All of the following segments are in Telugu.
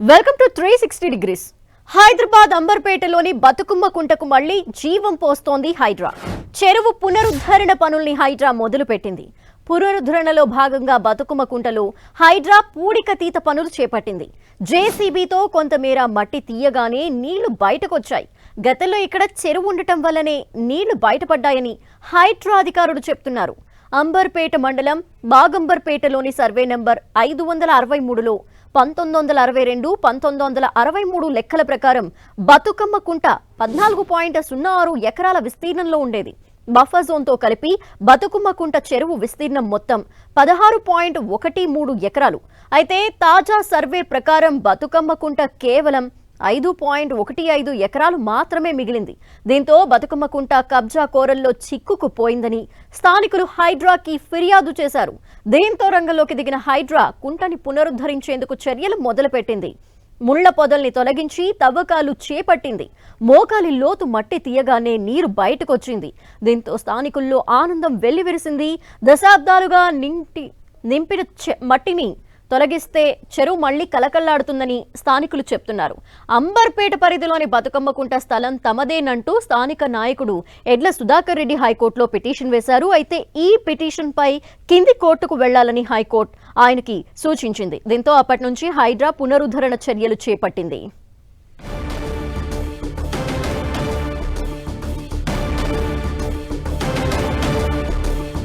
Welcome to three sixty degrees Hyderabad అంబర్పేటలోని Bathukamma కుంటకు మళ్ళీ జీవం పోస్తోంది హైడ్రా. చెరువు పునరుద్ధరణ పనుల్ని హైడ్రా మొదలుపెట్టింది. పునరుద్ధరణలో భాగంగా బతుకుమ్మ కుంటలో హైడ్రా పూడికతీత పనులు చేపట్టింది. జేసీబీతో కొంతమేర మట్టి తీయగానే నీళ్ళు బయటకొచ్చాయి. గతంలో ఇక్కడ చెరువు ఉండటం వల్లనే నీళ్ళు బయటపడ్డాయని హైడ్రా అధికారులు చెప్తున్నారు. అంబర్పేట మండలం బాగంబర్పేటలోని సర్వే నంబర్ ఐదు వందల అరవై మూడులో పంతొమ్మిది వందల అరవై రెండు పంతొమ్మిది వందల అరవై మూడు లెక్కల ప్రకారం బతుకమ్మ కుంట పద్నాలుగు పాయింట్ సున్నా ఆరు ఎకరాల విస్తీర్ణంలో ఉండేది. బఫర్ జోన్తో కలిపి బతుకమ్మ కుంట చెరువు విస్తీర్ణం మొత్తం పదహారు పాయింట్ ఒకటి మూడు ఎకరాలు. అయితే తాజా సర్వే ప్రకారం బతుకమ్మ కుంట కేవలం ఐదు పాయింట్ ఒకటి ఐదు ఎకరాలు మాత్రమే మిగిలింది. దీంతో బతుకమ్మకుంట కబ్జా కోరల్లో చిక్కుకుపోయిందని స్థానికులు హైడ్రాకి ఫిర్యాదు చేశారు. దీంతో రంగంలోకి దిగిన హైడ్రా కుంటని పునరుద్ధరించేందుకు చర్యలు మొదలుపెట్టింది. ముళ్ళ పొదల్ని తొలగించి తవ్వకాలు చేపట్టింది. మోకాలి లోతు మట్టి తీయగానే నీరు బయటకొచ్చింది. దీంతో స్థానికుల్లో ఆనందం వెల్లివిరిసింది. దశాబ్దాలుగా నింటి నింపిన చె- మట్టిని తొలగిస్తే చెరువు మళ్ళీ కలకల్లాడుతుందని స్థానికులు చెప్తున్నారు. అంబర్పేట పరిధిలోని బతుకమ్మకుంట స్థలం తమదేనంటూ స్థానిక నాయకుడు ఎడ్ల సుధాకర్ రెడ్డి హైకోర్టులో పిటిషన్ వేశారు. అయితే ఈ పిటిషన్ పై కింది కోర్టుకు వెళ్ళాలని హైకోర్టు ఆయనకి సూచించింది. దీంతో అప్పటి నుంచి హైడ్రా పునరుద్ధరణ చర్యలు చేపట్టింది.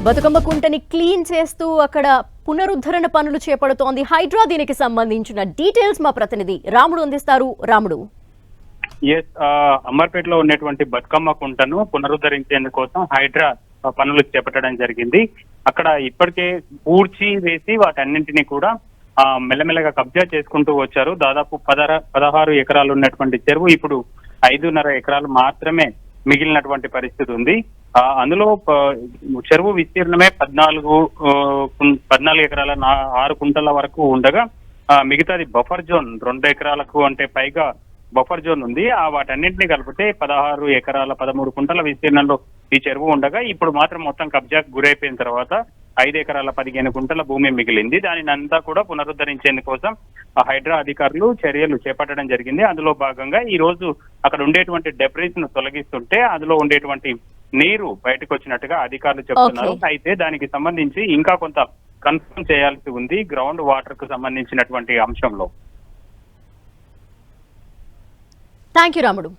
బతుకమ్మ కుంటని క్లీన్ చేస్తూ అక్కడ పునరుద్ధరణ పనులు చేపడుతోంది. హైడ్రా దీనికి సంబంధించిన డీటెయిల్స్ మా ప్రతినిధి రాముడు అందిస్తారు. రాముడు. ఎస్ అమర్పేటలో ఉన్నటువంటి బతుకమ్మ కుంటను పునరుద్ధరించేందుకోసం హైడ్రా పనులు చేపట్టడం జరిగింది. అక్కడ ఇప్పటికే పూడ్చి వేసి వాటన్నింటినీ కూడా ఆ, మెల్లమెల్లగా కబ్జా చేసుకుంటూ వచ్చారు. దాదాపు పదహార పదహారు ఎకరాలు ఉన్నటువంటి చెరువు ఇప్పుడు ఐదున్నర ఎకరాలు మాత్రమే మిగిలినటువంటి పరిస్థితి ఉంది. అందులో చెరువు విస్తీర్ణమే పద్నాలుగు పద్నాలుగు ఎకరాల నా- ఆరు కుంటల వరకు ఉండగా మిగతాది బఫర్ జోన్ రెండు ఎకరాలకు అంటే పైగా బఫర్ జోన్ ఉంది. ఆ వాటన్నింటినీ కలిపితే పదహారు ఎకరాల పదమూడు కుంటల విస్తీర్ణంలో ఈ చెరువు ఉండగా ఇప్పుడు మాత్రం మొత్తం కబ్జాకు గురైపోయిన తర్వాత ఐదు ఎకరాల పదిహేను కుంటల భూమి మిగిలింది. దానిని అంతా కూడా పునరుద్ధరించేందుకోసం ఆ హైడ్రా అధికారులు చర్యలు చేపట్టడం జరిగింది. అందులో భాగంగా ఈ రోజు అక్కడ ఉండేటువంటి డెబ్రిస్ను తొలగిస్తుంటే అందులో ఉండేటువంటి నీరు బయటకు వచ్చినట్టుగా అధికారులు చెప్తున్నారు. అయితే దానికి సంబంధించి ఇంకా కొంత కన్ఫర్మ్ చేయాల్సి ఉంది గ్రౌండ్ వాటర్కు సంబంధించినటువంటి అంశంలో. థ్యాంక్ యూ రాముడు